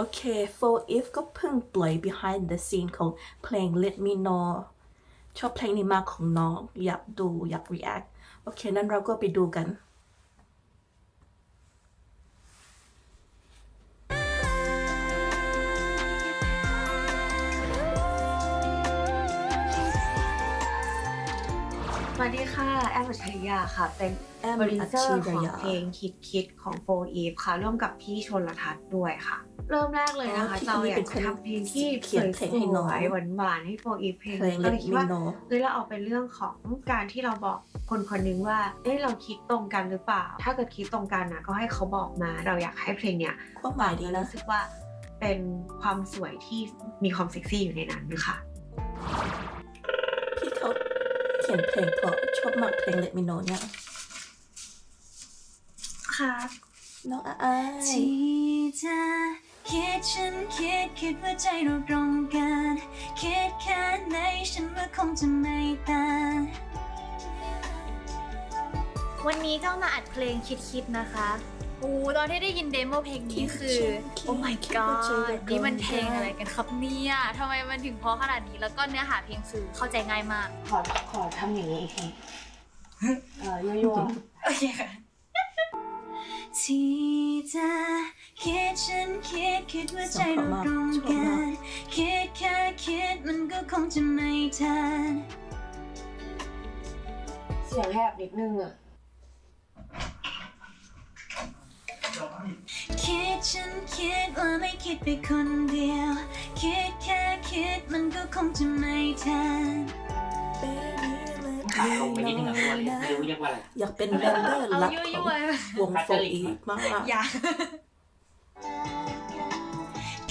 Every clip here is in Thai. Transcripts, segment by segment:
โอเค for if ก็เพิ่งปล่อย behind the scene ของเพลง let me know ชอบเพลงนี้มากของน้อง อยากดูอยาก react โอเค นั้นเราก็ไปดูกัน วัสดีค่ะ แอมอัจฉริยาค่ะ เป็นแอมโปรดิวเซอร์อัจขฉริองยาเพลงคิดคิดของโฟอีฟค่ะ ร่วมกับพี่ชนลทัศน์ด้วยค่ะ เริ่มแรกเลยนะคะอ๋อพี่เราคนนี้อยาเป็กนจะคนทำเพลงที่เขียนเพลงให้น้องสวยๆหวานๆให้โฟอีฟเพลงเพลงก็ let เลยคิด me ว่า know เฮ้ยเราเอาเป็นเรื่องของการที่เราบอกคนคนหนึงว่า เอ้ยเราคิดตรงกันหรือเปล่า ถ้าเกิดคิดตรงกันนะก็ให้เขาบอกมา เราอยากให้เพลงเนี้ยความหมายดีนะรู้สึกว่าเป็นความสวยที่มีความเซ็กซี่อยู่ในนั้นค่ะ ขียนเพลงเพราะชอบมากเพลง let me know เนี่ยค่ะน้องอายที่เธอคิดฉันคิดคิดว่าใจเราตรงกัน คิดแค่ไหนฉันว่าคงจะไม่ต่างวันนี้ก็มาอัดเพลงคิดๆนะคะ โอ้ตอนที่ได้ยินเดโมเพลงนี้คือ โอ้ my god นี่มันเพลงอะไรกันครับเนี่ยทำไมมันถึงเพราะขนาดนี้ แล้วก็เนื้อหาเพลงคือเข้าใจง่ายมาก ขอขอทำอย่างนี้อีกทีเออยั่วโอเคค่ะที่เธอคิดฉันคิดคิดว่าใจเราตรงกันคิดแค่คิดมันก็คงจะไม่ทันๆเสียงแหบนิดนึงอะ คิดฉันคิดว่าไม่คิดไปคนเดียว คิดแค่คิดมันก็คงจะไม่ทันขาลงไปนิดนึงอะไม่รู้ไม่รู้เรียกว่าอะไรอยากเป็นแบนเดอร์เอาลับยั่ของววงโฟอีกมากๆอย่า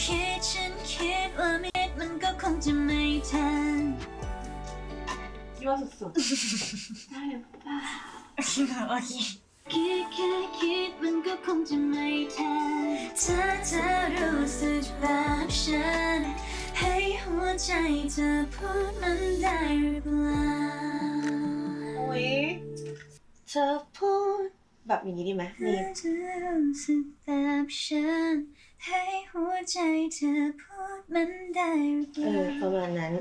คิดฉันคิดว่าไม่คิดมันก็คงจะไม่ทันยั่วสุดๆได้หรือเปล่าโอเค คิดแค่คิดมันก็คงจะไม่ทันถ้าเธอรู้สึกแบบฉัน ให้หัวใจเธอพูดมันได้หรือเปล่าโอ้ยเธอพูดแบบอย่างนี้ดีไหมมีถ้าเธอรู้สึกแบบฉัน ให้หัวใจเธอพูดมันได้หรือเปเอล่า อ ประมาณนั้น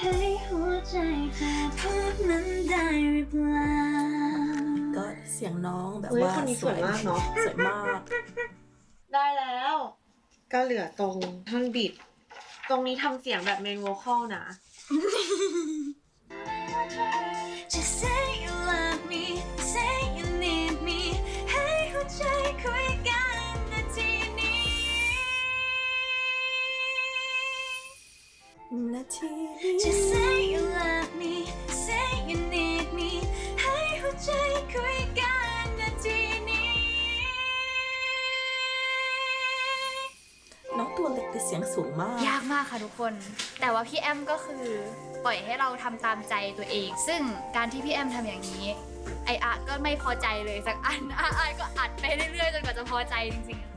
ให้หัวใจเธอพูดมันได้หรือเปล่า ก็เสียงน้องแบบเฮ้ยว่าคนนี้สวยมากเนาะสวยมาก ได้แล้ว ก็เหลือตรงท่อนบิด ตรงนี้ทำเสียงแบบเมนโวคอลนะ Just say you love me say you need me ให้หัวใจคุยกันนาทีนี้นาที Just สียงสูงมาก ยากมากค่ะทุกคน แต่ว่าพี่แอมก็คือปล่อยให้เราทำตามใจตัวเอง ซึ่งการที่พี่แอมทำอย่างนี้ ไออะก็ไม่พอใจเลยสักอันอาอายก็อัดไปเรื่อยๆจนกว่าจะพอใจจริงๆ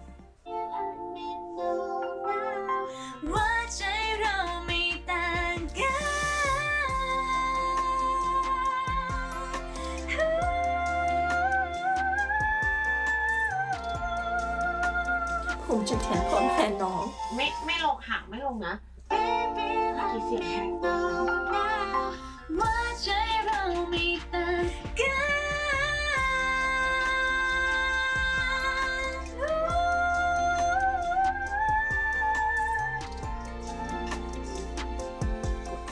นน้อง ไม่ไม่ลงห่างไม่ลงนะกี่เสียงแหบว่าใจเราไม่ต่างกัน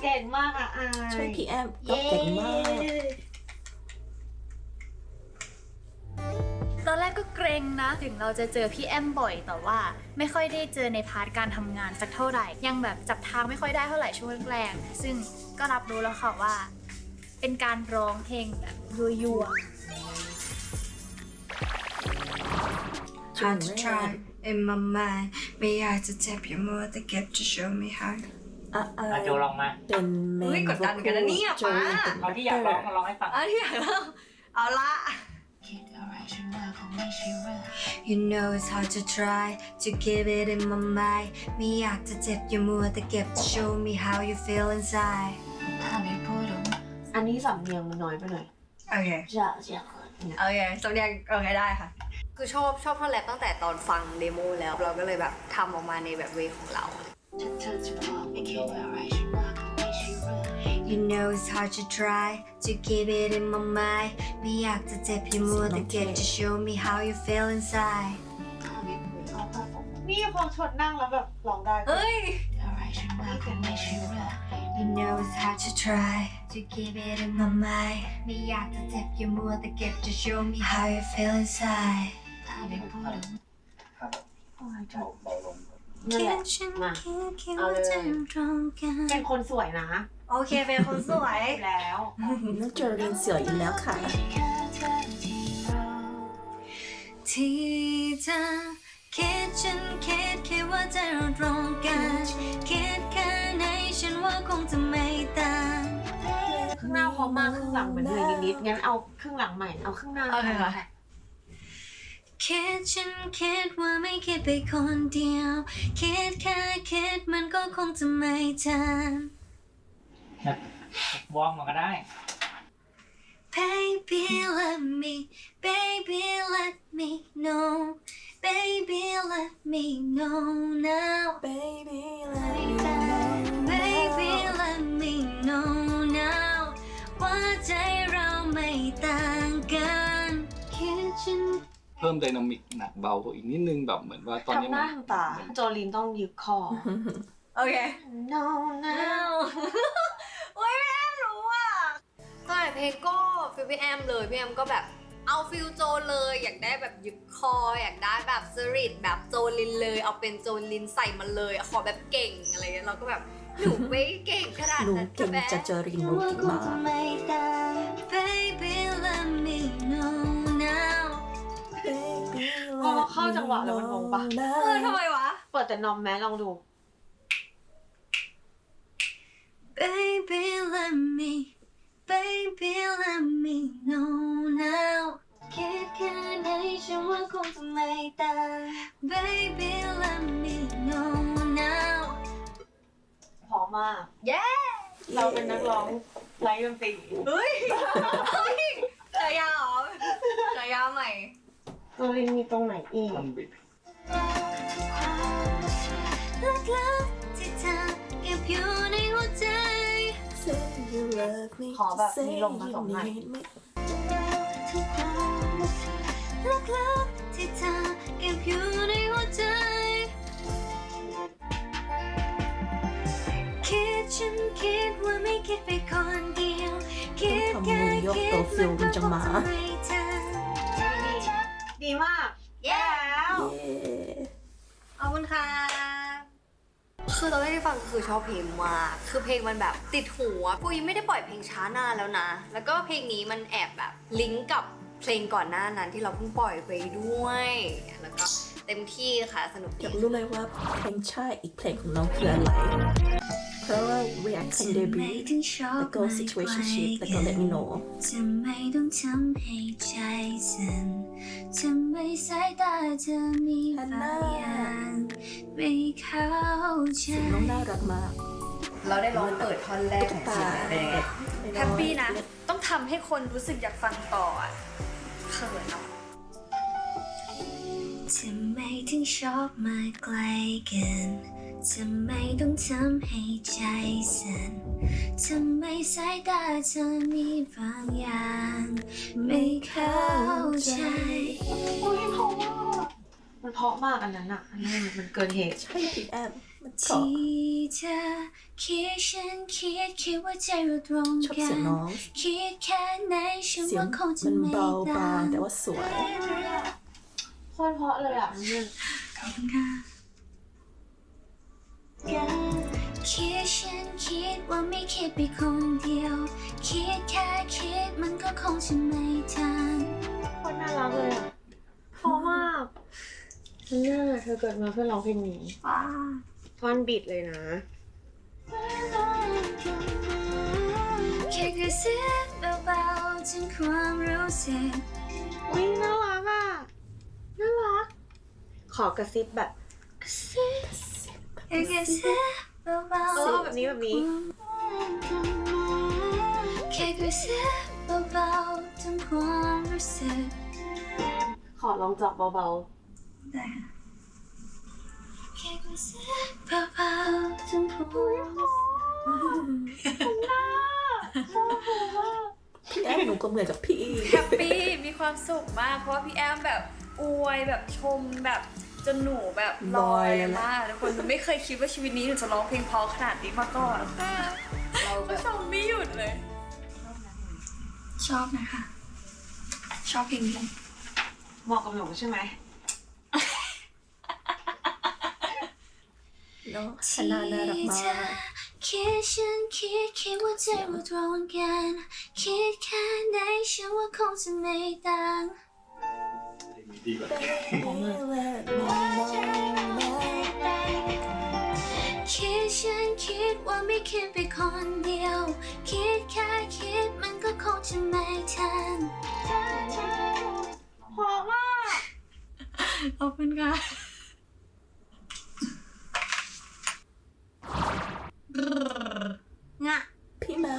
เก่งมากอะอายช่วยพี่แอมก็เก่งมาก ถึงเราจะเจอพี่แอมบ่อยแต่ว่า ไม่ค่อยได้เจอในพาร์ทการทำงานสักเท่าไหร่ ยังแบบจับทางไม่ค่อยได้เท่าไหร่ช่วงแรกๆซึ่งก็รับรู้แล้วค่ะว่า เป็นการร้องเพลงแบบยั่วจุด Hard to แรก try in my mind ไม่อยากจะเจ็บอย่ามัวแต่เก็บ to show me how อะอะอาโจลองมา เป็นเมนอุ๊ยกดดันกันนะเนี่ยโจป๊า เป็นเอาที่อยากร้องมาร้องให้ฟังเอาที่อยากเล่าเอาละ You know it's hard to try to give it in my mind ไม่อยากจะเจ็บอย่ามัวแต่เก็บ to show me how you feel inside อันนี้สำเนียงมันน้อยไปหน่อยโอเคจะจะโอเคสำเนียงโอเคได้ค่ะๆกคือชอบชอบท่อนแรปตั้งแต่ตอนฟังเดโมแล้วเราก็เลยแบบทำออกมาในแบบเวของเรา You know it's hard to try to keep it in my mind ไม่อยากจะเจ็บอย่ามัวแต่เก็บ to show me how you feel inside นี่พอชดนั่งแล้วแบบร้องได้ เฮ้ย You know it's hard to try to keep it in my mind ไม่อยากจะเจ็บอย่ามัวแต่เก็บ to show me how you feel inside นั่นแหละ ฉัน มา คิดคิด เอา ว่า เลย จะตรงกัน เป็นคนสวยนะ โอเคเป็นคนสวย แล้วน้องเจอรินเสืออีกแล้วค่ะ ที่เธอคิดฉันคิดคิดว่าใจเราตรงกัน คิดแค่ไหนฉันว่าคงจะไม่ต่างครึ่งหน้าพอมากครึ่งหลังเหมือนเหนื่อยนิดๆงั้นเอาครึ่งหลังใหม่เอาครึ่งหน้าเอาเลยเหรอค่ะ คิดฉันคิดว่าไม่คิดไปคนเดียว คิดแค่คิดมันก็คงจะไม่ทันแบบ วอร์มมันก็ได้ Baby let me baby let me know baby let me know now Baby let me know baby let me know now ว่าใจเราไม่ต่างกันคิดฉัน เพิ่มไดนามิกหนักเบาอีกนิดนึงแบบเหมือนว่าตอนนี้ทำหมัน้านทำตา โจลินต้องยึดคอ โอเค no no โอ้ยพี่แอมรู้อะก็เพลงก็ฟิลพี่แอมเลยพี่แอมก็แบบเอาฟิลโจเลย อยากได้แบบยึดคอ อยากได้แบบสริตแบบโจลินเลย เอาเป็นโจลินใส่มาเลยขอแบบเก่งอะไรเงี้ยเราก็แบบหนูไม่เก่งขนาดหนูนั้นเก่งจะเจอรินหนูเก่งมาก Baby let me know now พอเข้าจังหวะแล้วมันงงปะ เออทำไมวะ เปิดแต่นอมแม้ลองดู Baby let me Baby let me know now คิดแค่ไหนฉันว่าคงจะไม่ต่าง Baby let me know now พอมาก เย้เราเป็นนักร้องไร้ดนตรีเฮ้ยเฮ้ยฉายาเหรอฉายาใหม่โจลินมีตรงไหนอีกมันบิดลักๆที่เธอเก็บอยู่ในหัวใจ ขอแบบ Say มีลมผสมหน่อย you need me ลักๆที่เธอเก็บอยู่ในหัวใจคิดฉันคิดว่าไม่คิดไปคนเดียวคิดแค่ต้องทำมือยกคิดตัวฟิลมันจะมาก็คงไม่ทันดีมากเย้แล้วเย้ขอบคุณค่ะ คือตอนแรกที่ฟังคือชอบเพลงมากคือเพลงมันแบบติดหูอะกูยังไม่ได้ปล่อยเพลงช้านานแล้วนะ แล้วก็เพลงนี้มันแอบแบบลิงก์กับเพลงก่อนหน้านั้นที่เราเพิ่งปล่อยไปด้วย แล้วก็เต็มที่ค่ะสนุกอดียากรู้เลยว่าเพลงชาติอีกเพลงของน้องคืออะไร เพราะว่า reaction debut แล้วก็ situationship แล้วก็ let me know ทำไมต้องทำให้ใจสั่นทำไมสายตาเธอมีบางอย่างไม่เข้าใจเสียงน้องน่ารักมาก เราได้ร้องเปิดท่อนแรกตุ๊ขกองตาเพลงเด็กแฮปปี้นะ ต้องทำให้คนรู้สึกอยากฟังต่ออะเขินเนาะทำไมถึงชอบมาใกล้กัน ทำไมต้องทำให้ใจสั่นทำไมสายตาเธอมีบางอย่าง ไม่เข้าใจอุ้ยเพราะมากมันเพราะมากอันนั้นอะอันนั้นมันเกินเหตุใช่พี่แอมมันเพราะ ที่เธอคิดฉันคิดคิดว่าใจเราตรงชอบกัเสียงนน้อง คิดแค่ไหนฉันเสียงว่าคงจะมันไม่เบาบาต่างงแต่ว่าสวย โคตรเพราะเลยอะมันคิ ดฉันคิดว่าไม่คิดไปคนเดียว คิดแค่คิดมันก็คงจะไม่ทันโคตรน่ารักเลยอะเพราะมากฉันเนี่ยเธอเกิดมาเพื่อร้องเพลงนี้ท่อนบิดเลยนะแค่กระซิบเบาๆถึงความรู้สึกอุ้ยน่ารักอะน่ารัก ขอกระซิบแบบกระซิบ แค่กระซิบเบาเออแบบนี้แบบนี้ แค่กระซิบเบาๆถึงความรู้สึกขอลองจับเบาได้ค่ะแค่กระซิบเบาๆจนพูดพี่แอนหนูก็เหมือนกับพี่แฮปปี้มีความสุขมากเพราะว่าพี่แอมแบบอวยแบบชมแบบ จนหนูแบบลอยลอยเลยแหละมากทุกคนหนูไม่เคยคิดว่าชีวิตนี้หนูจะร้องเพลงเพราะขนาดนี้มาก่อนเราแบก็บชมไม่หยุดเลย ชอบนะคะ ชอบเพลงนี้ๆเหมาะกับหนูใช่ไหมเนาะฮานาน่ารักมาก คิดฉันคิดคิดว่าใจเราตรงกัน คิดแค่ไหนฉันว่าคงจะไม่ต่าง ดีกว่าคิดฉันคิดว่าไม่คิดไปคนเดียว คิดแค่คิดมันก็คงจะไม่ทันเพราะว่าขอบคุณค่ะงะพี่ไม้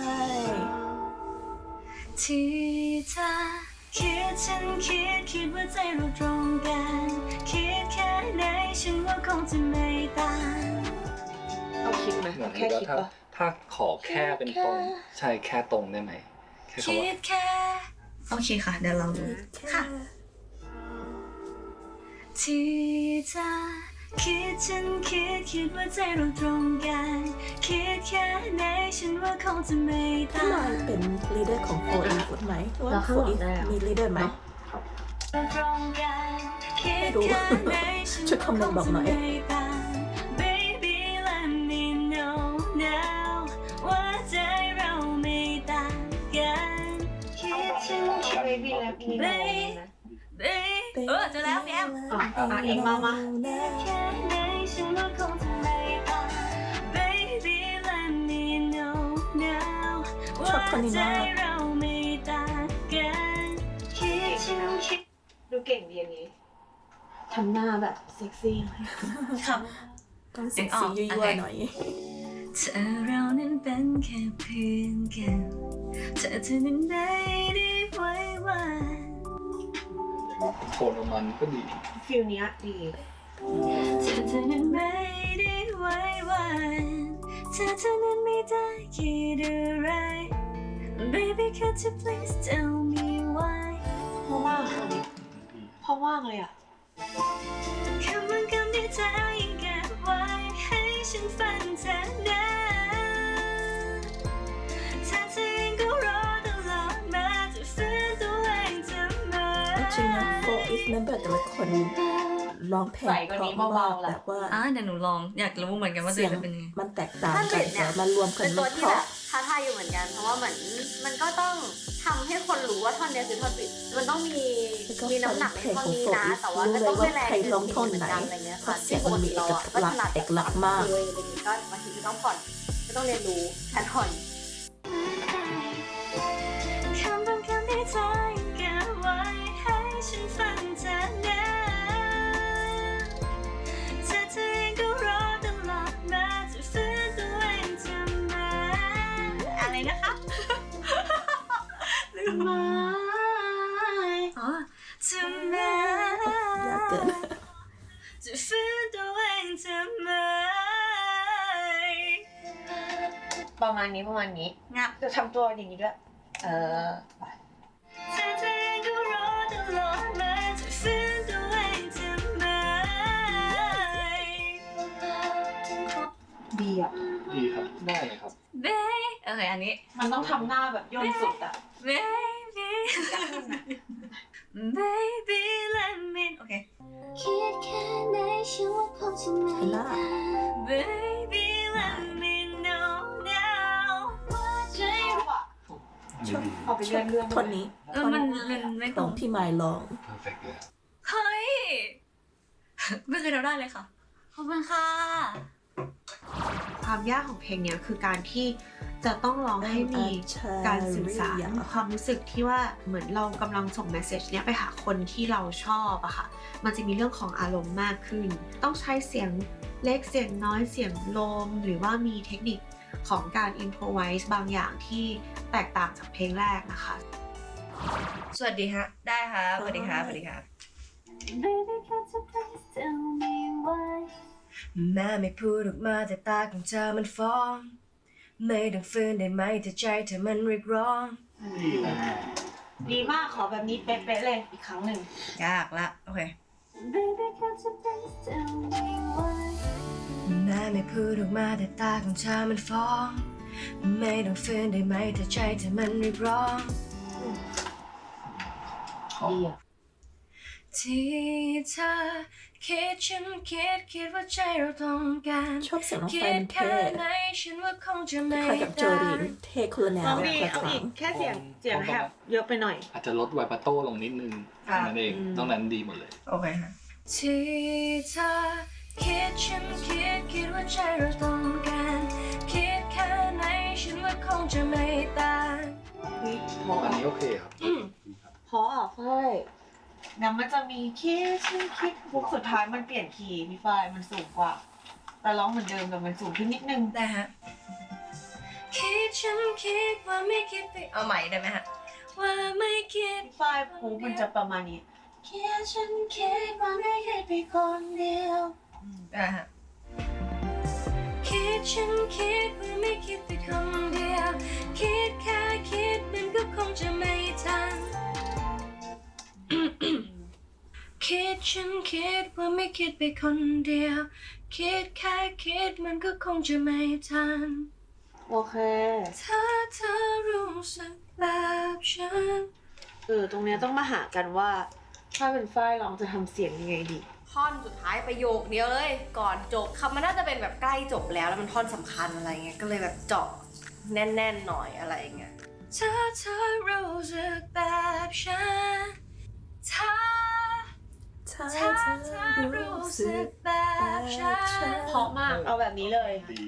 ที่เธอคิด ฉันคิดคิดว่าใจเราตรงกัน คิดแค่ไหนฉันว่าคงจะไม่ต่างเอาคิดไหมเหมือนแค่ว่าคิดถ้าปะถ้าขอแค่เป็นตรง ใช่แค่ตรงได้ไหมแค่คำคิว่าดแค่โอเคค่ะ เดี๋ยวลองดูค่ะ ที่เธอ คิดฉันคิดคิดว่าใจเราตรงกัน คิดแค่ไหนฉันว่าคงจะไม่พี่ต่าไม้งเป็นลีดเดอร์ของโฟอีฟไหมหรือว่าแล้วโฟข้างหลัอีงฟได้อะมีลีดเดอร์ไหม เราตรงกันคิดไม่รู้แค่ไหนฉันช่วยคอมเมนต์บอกหน่อย ว่าคงจะไม่ต่าง Baby let me know now ว่าใจเราไม่ต่างกัน คิดฉันคิดเบบี้และพี่น้องนะ Baby เออเจอแล้วพี่แอมอะอะเองมามาแค่ไหนฉันว่าคงจะไม่ต่าง Baby let me know now ชอบคนนี้มากว่าใจเราไม่ต่างกันคิดฉันคิดดูเก่งดีอันนี้ทำหน้าแบบเซ็กซี่ครับต้องเซ็กซี่ยั่วๆหน่อยเธอเรานั้นเป็นแค่เพื่อนกันเธอเธอนั้นไม่ได้ไว้วัน โทนของมันก็ดีฟิลเนี้ยดีเธอเธอนั้นไม่ได้ไว้วันเธอเธอนั้นไม่ได้คิดอะไร Baby could you please tell me why เพราะว่าอันนี้เพราะว่าเลยอะคำบางคำที่เธอยังเก็บไว้ให้ฉันฟังเธอน นะโฟอีฟเมมเบอร์แต่ละคนร้องเพลงใส่กว่านี้เพราะมากเบาๆล่ะแบบว่าอะเดี๋ยวหนูลองอยากรู้เหมือนกันว่าตัวเสีเอยงงจะเป็นยังไงมันแตกต่างถ้ากัเกินดเนี่แต่ยมารวมกันเป็นตัวมันที่เพแบราะบท้าทายอยู่เหมือนกันเพราะว่าเหมือนมันก็ต้องทำให้คนรู้ว่าท่อนเนี้ยคือท่อนปิดมันต้องมีแล้วก็มีน้ำหนักในเพลงท่อนของนี้โฟนะอีฟแต่ว่ารู้ก็เลยต้องว่าไม่แรงใครร้องท่อนเหมืไหนกันอะไรเงี้ยเพค่ะราะเสียงมันมีเอกลักษณ์เอกลักษณ์มากเลยอะไรอย่างงี้ก็บางทีก็ต้องผ่อนก็ต้องเรียนรู้แพทอน ประมาณนี้ประมาณนี้งับจะทำตัวอย่างนี้ด้วยเออไปเธอเธอเองก็รอตลอดมาจะฝืนตัวเองทำไมดีอะดีครับ ได้เลยครับ เบโอเคอันนี้ มันต้องทำหน้าแบบย่นสุดอะ baby baby let me โอเคคิดแค่ไหนฉันว่าคงจะไม่เห็ เอาไปเลื่อนเลื่อนท่อนนี้เออมันมันไม่ขตรองงพี่ไม้ร้อง perfect เลยเฮ้ย ไม่เคยทำได้เลยค่ะ ขอบคุณค่ะ ความยากของเพลงเนี้ยคือการที่จะต้องร้องให้มี การสื่อสารความรู้สึกที่ว่าเหมือนเรากำลังส่งเมสเซจเนี้ยไปหาคนที่เราชอบอะค่ะ มันจะมีเรื่องของอารมณ์มากขึ้น ต้องใช้เสียงเล็กเสียงน้อยเสียงลม หรือว่ามีเทคนิค ของการอินโ o ไวส์บางอย่างที่แตกต่างจากเพลงแรกนะคะ สวัสดีฮะ ได้ครับ สวัสดีครับ สวัสดีครับ Baby can't you please tell me why แม่ไม่พูดออกมาแต่ตาของเธอมันฟ้อง ไม่ต้องฟื้นได้ไหมถ้าใจเธอมันเรียกร้อง ดีมากขอแบบนี้เป๊ะๆเลยอีกครั้งหนึ่ง ยากละ โอเค Baby can't you please tell me why แม่ไม่พูดออกมาแต่ตาของเธอมันฟ้อง ไม่ต้องฟื้นได้ไหมถ้าใจเธอมันเรียกร้อง ดีอะที่เธอคิดฉันคิดคิดว่าใจเราตรงกันชอบเสียงน้องไฟคิดมันแค่เท่ไหนฉันว่าคงจะไม่คล้ายกับโจได้ลินเท่คนละแนลอวงดีคนละเอาทาอีงกแค่เสียงเสียงแหบเยอะไปหน่อย อาจจะลดไวปาโต้ลงนิดนึงค่ะ นั่นเองอืม นอกนั้นดีหมดเลย โอเคค่ะที่เธอ คิดฉันคิดคิดว่าใจเราตรงกันคิดแค่ไหนฉันว่าคงจะไม่ต่างพออันนี้โอเคครับพออะฝ้ายงั้นมันจะมีคิดฉันคิดบุกสุดท้ายมันเปลี่ยนคีย์พี่ฝ้ายมันสูงกว่า แต่ร้องเหมือนเดิมแต่มันสูงขึ้นนิดนึงได้ฮะคิดฉันคิดว่าไม่คิดไปเอาใหม่ได้ไหมฮะว่าไม่คิดพี่ฝ้ายพูมันจะประมาณนี้คิดฉันคิดว่าไม่คิดไปคนเดียว ได้ฮะคิดฉันคิดว่าไม่คิดไปคนเดียวคิดแค่คิดมันก็คงจะไม่ทัน คิดฉันคิดว่าไม่คิดไปคนเดียว คิดแค่คิดมันก็คงจะไม่ทัน โอเค ถ้าเธอรู้สึกแบบฉัน เออ ตรงเนี้ยต้องมาหากันว่า ถ้าเป็นฝ้ายลองจะทำเสียงยังไงดี ท่อนสุดท้ายประโยคเดียวเลย ก่อนจบคำมันน่าจะเป็นแบบใกล้จบแล้วแล้วมันท่อนสำคัญอะไรเงี้ยก็เลยแบบเจาะแน่นๆหน่อยอะไรเงี้ยถ้าเธอรู้สึกแบบฉันถ้าถ้าถ้าเธเธออรู้รู้สึสึกกแบบฉันเพราะมากเอาแบบนี้เลยดี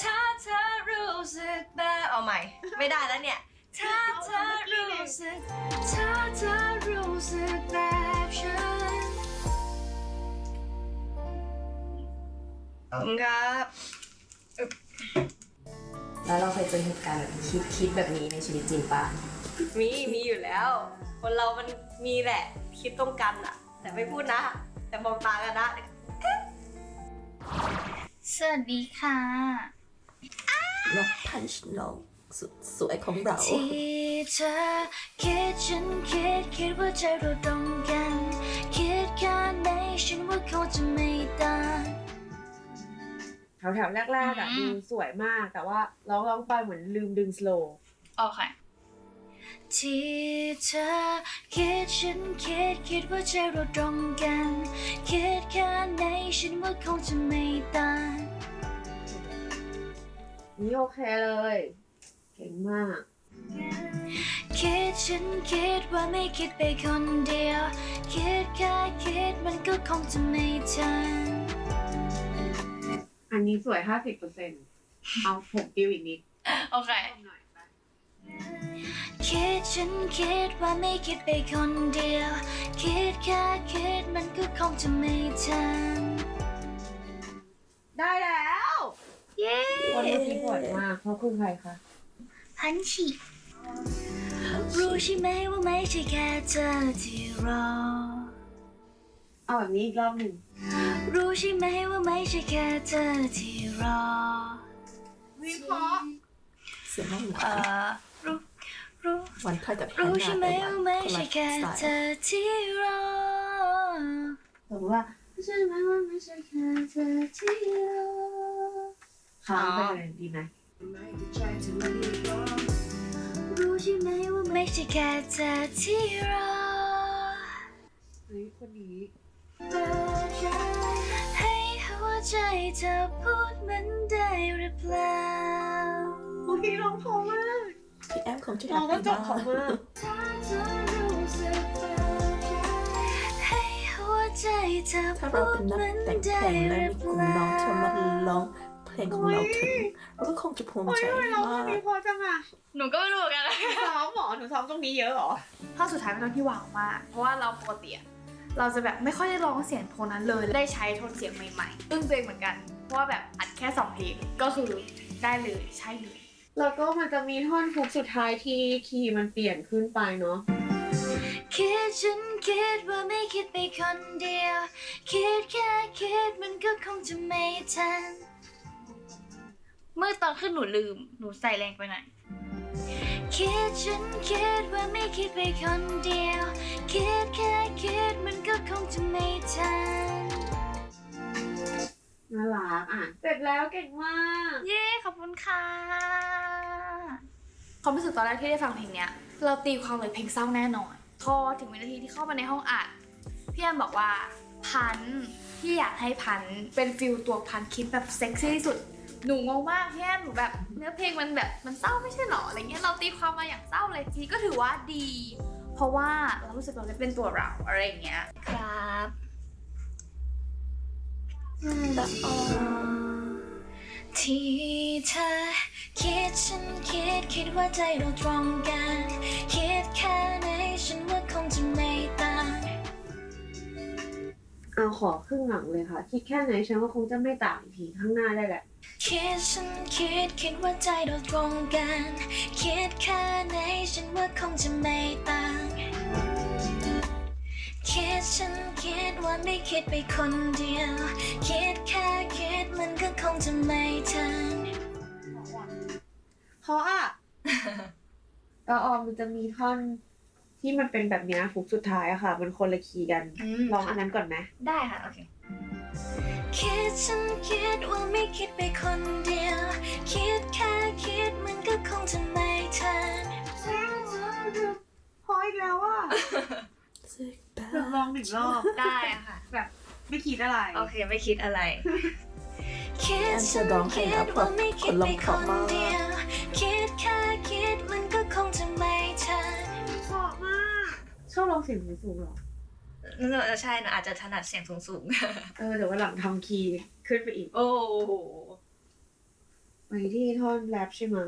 ถ้าเธอรู้สึกแบบเอาใหม่ ไม่ได้แล้วเนี่ยถ้าเธอรู้สึกถ้าเธอรู้สึกแบบฉัน ขอบคุณครับแล้วเราเคยเจอเหตุการณ์แบบคิดคิดแบบนี้ในชีวิตจริงปะมีมีอยู่แล้ว คนเรามันมีแหละ คิดตรงกันอะแต่ไม่พูดนะ แต่มองตากันนะสวัสดีค่ะน้องพันช์น้องสุดสวยของเรา ที่เธอคิดฉันคิดคิดว่าใจเราตรงกัน คิดแค่ไหนฉันว่าคงจะไม่ต่าง แถวแถวๆแรกๆอะอืดูม สวยมาก แต่ว่าร้องร้องๆไปเหมือนลืมดึงสโลว์โอเค ที่เธอคิดฉันคิดคิดว่าใจเราตรงกัน คิดแค่ไหนฉันว่าคงจะไม่ต่างนี่โอเคเลย เก่งมาก คิดฉันคิดว่าไม่คิดไปคนเดียว คิดแค่คิดมันก็คงจะไม่ทัน อันนี้สวย50%เอาผมติวอีกนิดโอเค หน่อยไปคิดฉันคิดว่าไม่คิดไปคนเดียว คิดแค่คิดมันก็คงจะไม่ทันได้แล้วเย้คนเมื่อกี้สวยมากเพราะคุณใครคะพันฉีรู้ใช่ไหมว่าไม่ใช่แค่เธอที่รอ เอาแบบนี้อีกรอบหนึ่ง รู้ใช่ไหมว่าไม่ใช่แค่เธอที่รอวิเคราะห์เสียงน้องหวาเอ่อรู้รู้นวันคล้ายกับแฮนรู้นาใช่ไหมแต่ว่าว่าไม่คนใช่ละแค่สไตเธล์อที่รอสมมติว่าใช่ไหมว่าไม่ใช่แค่เธอที่รอค้างไปเลยดีไหมรู้ใช่ไหมว่าไม่ใช่แค่เธอที่รอ เฮ้ยคนนี้ให้หัว ใจเธอพูดมันได้หรือเปล่าโอเคร้องเพอมากพี่แอมคงจะร้องก็จบเพอมากถ้าเธอรู้สึกแบบให้หัวใจเธอถ้าพูเราดเป็นนักมันแต่งเพได้ลงหและรือมีเปกลุ่มล่าน้องที่มาร้องเพลงของเราถึงเราก็คงจะภูมิใจโอ้ยร้องมาคนนี้กพอจังอะหนูก็ไม่รู้เหมือนกันนะซ้อมเหรอหนูซ้อมตรงนี้เยอะเหรอท่อนสุดท้ายเป็นท่อนที่หวานมาก เพราะว่าเราปกติอะ เราจะแบบไม่ค่อยได้ร้องเสียงโทนนั้นเลย ได้ใช้โทนเสียงใหม่ๆอึ้งตัวเองเหมือนกัน เพราะว่าแบบอัดแค่สองเพลงก็คือได้เลยใช่เลย แล้วก็มันจะมีท่อนฮุกสุดท้ายที่คีย์มันเปลี่ยนขึ้นไปเนาะคิดฉันคิดว่าไม่คิดไปคนเดียว คิดแค่คิดมันก็คงจะไม่ทัน เมื่อตอนขึ้นหนูลืม หนูใส่แรงไปหน่อย คิดฉันคิดว่าไม่คิดไปคนเดียว คิดแค่คิดมันก็คงจะไม่ทันน่ารักอะ เสร็จแล้วเก่งมาก เย้ ขอบคุณค่ะ ความรู้สึกตอนแรกที่ได้ฟังเพลงเนี้ย เราตีความเลยเพลงเศร้าแน่นอนพอถึงวินาทีที่เข้ามาในห้องอัดพี่แอมบอกว่าพันธุ์ที่อยากให้พันธุ์เป็นฟิลตัวพันธุ์คิดแบบเซ็กซี่ที่สุด หนูงงมากพี่แอมหนูแบบเนื้อเพลงมันแบบมันเศร้าไม่ใช่หรออะไรเงี้ยเราตีความมาอย่างเศร้าเลยทีก็ถือว่าดี เพราะว่าเรารู้สึกเราได้เป็นตัวเราอะไรอย่างเงี้ยครับที่เธอคิดฉันคิดคิดว่าใจเราตรงกัน คิดแค่ไหนฉันว่า เอาขอครึ่งหลังเลยค่ะ คิดแค่ไหนฉันว่าคงจะไม่ต่างอีกทีข้างหน้าได้แหละ คิดฉันคิดคิดว่าใจเราตรงกัน คิดแค่ไหนฉันว่าคงจะไม่ต่าง คิดฉันคิดว่าไม่คิดไปคนเดียว คิดแค่คิดมันก็คงจะไม่ทันเพราะอะเออออมมันจะมีท่อน ที่มันเป็นแบบเนี้ยฟุกสุดท้ายอะค่ะ มันคนละคีย์กันอืม ลองอันนั้นก่อนไหมได้ค่ะ โอเค คิดฉันคิดว่าไม่คิดไปคนเดียว คิดแค่คิดมันก็คงจะไม่ทันพออีกแล้วอะ Sick แบบลองหนึ่งรอบ ได้ค่ะ แบบไม่คิดอะไร โอเค ไม่คิดอะไร คิดฉันคิดว่าไม่คิดไปคนเดียว คิดแค่คิด ชอบลองเสียงสูงๆเหรอเออใช่หนูอาจจะถนัดเสียงสูงเออเดี๋ยววันหลังทำคีย์ขึ้นไปอีก โอ้โหไปที่ท่อนแรปใช่ไหม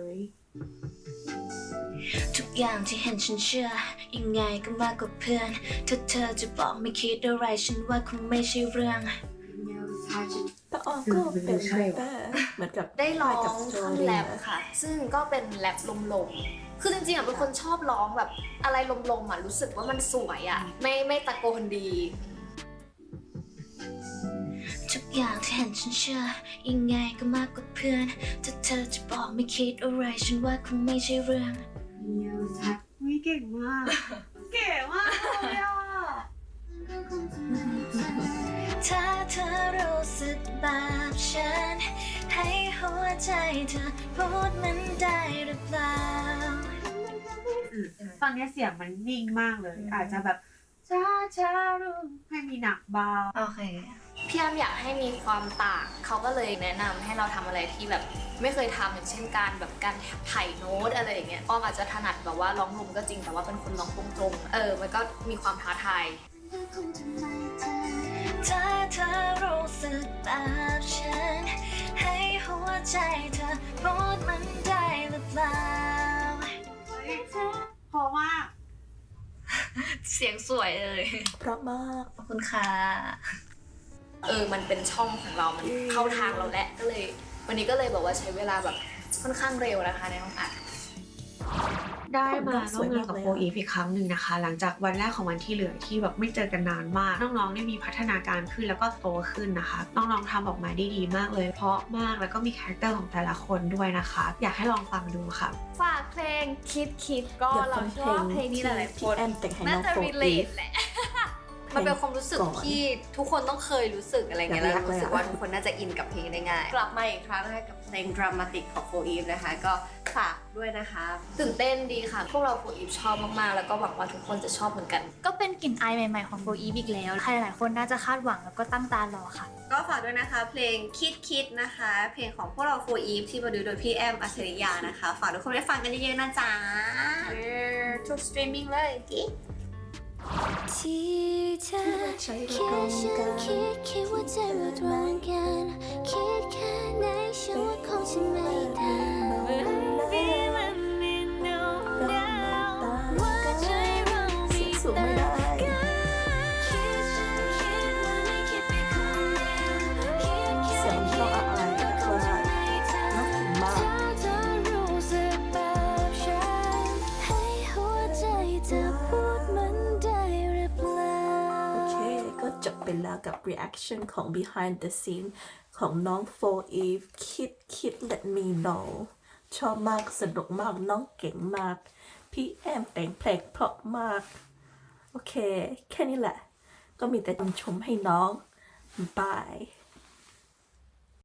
ทุกอย่างที่เห็นฉันเชื่อ ยังไงก็มากกว่าเพื่อน ถ้าเธอจะบอกไม่คิดอะไรฉันว่าคงไม่ใช่เรื่อง แต่ออก็เป็นแบบเหมือนกับได้ร้องกับท่อน story แรปนะค่ะ ซึ่งก็เป็นแรปลมๆ คือจริงๆอะเป็นคนชอบร้องแบบอะไรลมๆอะรู้สึกว่ามันสวยอะไม่ไม่ตะโกนดี ทุกอย่างที่เห็นฉันเชื่อยังไงก็มากกว่าเพื่อนถ้าเธอจะบอกไม่คิดอะไรฉันว่าคงไม่ใช่เรื่องวิเก่งมาก เก่งมากเลยอะถ้าเธอรู้สึกแบบฉัน ให้หัวใจเธอพูดมันได้หรือเปล่า ตอนนี้เสียงมันนิ่งมากเลย อาจจะแบบช้าช้ารู้ให้มีหนักเบาๆโอเค พี่แอมอยากให้มีความต่าง เขาก็เลยแนะนำให้เราทำอะไรที่แบบไม่เคยทำอย่างเช่นการแบบการถ่ายโน้ตอะไรอย่างเงี้ยอ้อมอาจจะถนัดแบบว่าร้องรวมก็จริงแต่ว่าเป็นคนร้องตรงๆเออ มันก็มีความท้าทาย ถ้าเธอรู้สึกแบบฉัน ให้หัวใจเธอพูดมันได้หรือเปล่าพอมากเสียงสวยเลย เพราะมาก ขอบคุณค่ะ เออ มันเป็นช่องของเรา มันเข้าทางเราแหละก็เลย วันนี้ก็เลยบอกว่าใช้เวลาแบบค่อนข้างเร็วนะคะในห้องอัด ได้มาสร่ววยมงานกับมากเลยโฟอะอีฟอีกครั้งหนึ่งนะคะ หลังจากวันแรกของวันที่เหลือที่แบบไม่เจอกันนานมาก น้องๆได้มีพัฒนาการขึ้นแล้วก็โตขึ้นนะคะ น้องๆทำออกมาได้ดีมากเลย เพราะมากแล้วก็มีคาแรคเตอร์ของแต่ละคนด้วยนะคะ อยากให้ลองฟังดูค่ะ ฝากเพลงคิดคิดก็อย่าเราฟังเชื่อว่าเพลงนี้หลายๆคพี่นแอมแต่งให้น้น่าองจะโฟ relate แหละ มันเป็นความรู้สึกก่อนที่ทุกคนต้องเคยรู้สึกอะไรเงี้ยอยากแล้วรู้สึกเลยอะว่าทุกคนน่าจะอินกับเพลงได้ง่าย กลับมาอีกครั้งนะคะกับเพลงดรามาติกของโฟอีฟนะคะ ก็ฝากด้วยนะคะ ตื่นเต้นดีค่ะ พวกเราโฟอีฟชอบมากๆ แล้วก็หวังว่าทุกคนจะชอบเหมือนกัน ก็เป็นกลิ่นอายใหม่ๆของโฟอีฟอีกแล้วใครหลายๆคนน่าจะคาดหวังแล้วก็ตั้งตารอค่ะ ก็ฝากด้วยนะคะ เพลงคิดคิดนะคะ เพลงของพวกเราโฟอีฟที่โปรดิวโดยพี่แอมอัจฉริยานะคะ ฝากทุกคนได้ฟังกันเยอะๆนะจ๊ะทุกสตรีมมิ่งเลย ที่เ action ของ behind the scene ของน้อง for eve คิดคิด let me know ชอบมากสนุกมากน้องเก่งมาก พี่แอมแต่งเพลงเพราะมาก โอเค แค่นี้แหละ ก็มีแต่ชมให้น้องบาย